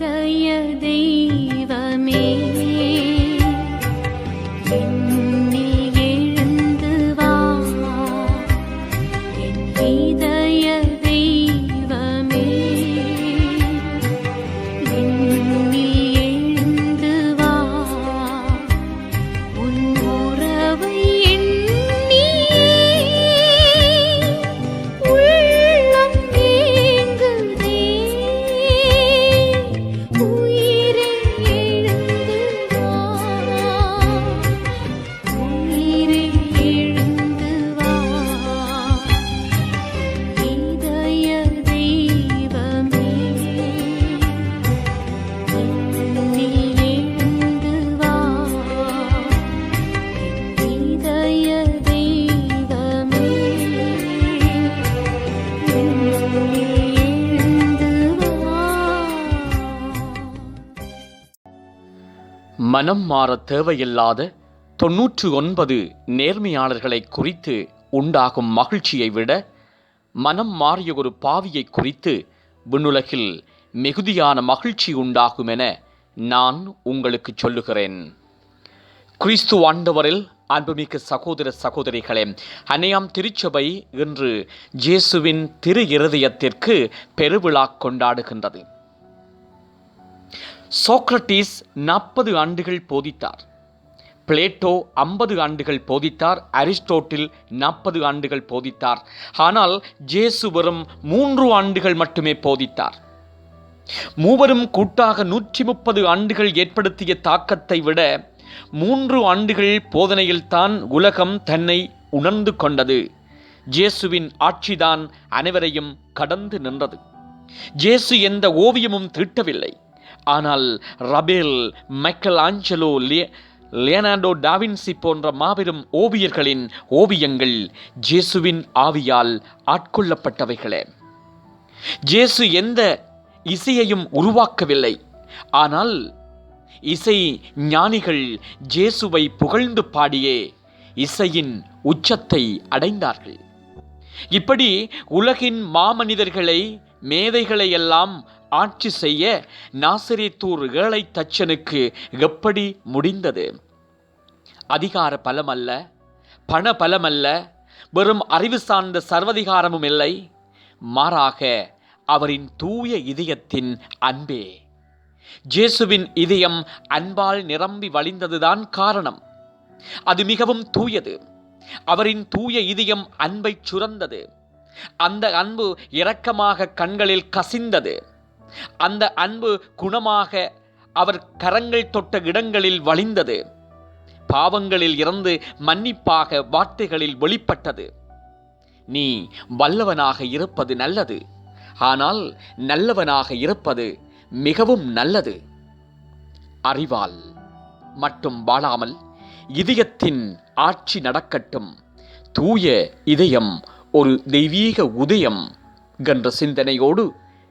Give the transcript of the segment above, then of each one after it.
य देव மனம் மாற தேவையில்லாத தொன்னூற்று ஒன்பது நேர்மையாளர்களை குறித்து உண்டாகும் மகிழ்ச்சியை விட மனம் மாறிய ஒரு பாவியை குறித்து விண்ணுலகில் மிகுதியான மகிழ்ச்சி உண்டாகும் என நான் உங்களுக்கு சொல்லுகிறேன். கிறிஸ்து ஆண்டவரில் அன்புமிக்க சகோதர சகோதரிகளே அன்னையாம் திருச்சபை இன்று இயேசுவின் திரு இருதயத்திற்கு பெருவிழா கொண்டாடுகின்றது. சோக்ரட்டிஸ் நாற்பது ஆண்டுகள் போதித்தார். பிளேட்டோ ஐம்பது ஆண்டுகள் போதித்தார். அரிஸ்டோட்டில் நாற்பது ஆண்டுகள் போதித்தார். ஆனால் ஜேசு வெறும் மூன்று ஆண்டுகள் மட்டுமே போதித்தார். மூவரும் கூட்டாக நூற்றி முப்பது ஆண்டுகள் ஏற்படுத்திய தாக்கத்தை விட மூன்று ஆண்டுகள் போதனையில்தான் உலகம் தன்னை உணர்ந்து கொண்டது. ஜேசுவின் ஆட்சிதான் அனைவரையும் கடந்து நின்றது. ஜேசு எந்த ஓவியமும் தீட்டவில்லை. ஆனால் ரபேல் மைக்கேல் ஆஞ்சலோ லிய லியனார்டோ டாவின்சி போன்ற மாபெரும் ஓவியர்களின் ஓவியங்கள் ஜேசுவின் ஆவியால் ஆட்கொள்ளப்பட்டவைகளே. ஜேசு எந்த இசையையும் உருவாக்கவில்லை. ஆனால் இசை ஞானிகள் ஜேசுவை புகழ்ந்து பாடியே இசையின் உச்சத்தை அடைந்தார்கள். இப்படி உலகின் மாமனிதர்களை மேதைகளை எல்லாம் ஆட்சி செய்ய நாசிரித்தூர் ஏழை தச்சனுக்கு எப்படி முடிந்தது? அதிகார பலமல்ல பண பலமல்ல வெறும் அறிவு சார்ந்த சர்வதிகாரமும் இல்லை. மாறாக அவரின் தூய இதயத்தின் அன்பே. ஜேசுவின் இதயம் அன்பால் நிரம்பி வழிந்ததுதான் காரணம். அது மிகவும் தூயது. அவரின் தூய இதயம் அன்பை சுரந்தது. அந்த அன்பு இரக்கமாக கண்களில் கசிந்தது. அந்த அன்பு குணமாக அவர் கரங்கள் தொட்ட இடங்களில் வழிந்தது. பாவங்களில் இருந்து மன்னிப்பாக வார்த்தைகளில் வெளிப்பட்டது. நீ வல்லவனாக இருப்பது நல்லது. ஆனால் நல்லவனாக இருப்பது மிகவும் நல்லது. அறிவால் மட்டும் வாழாமல் இதயத்தின் ஆட்சி நடக்கட்டும். தூய இதயம் ஒரு தெய்வீக உதயம். என்ற சிந்தனையோடு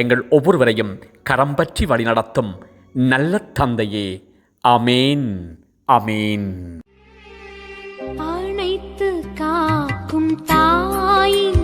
எங்கள் ஒவ்வொருவரையும் கரம் பற்றி வழிநடத்தும் நல்ல தந்தையே. அமேன் அமேன் அனைத்து காக்கும் தாயின்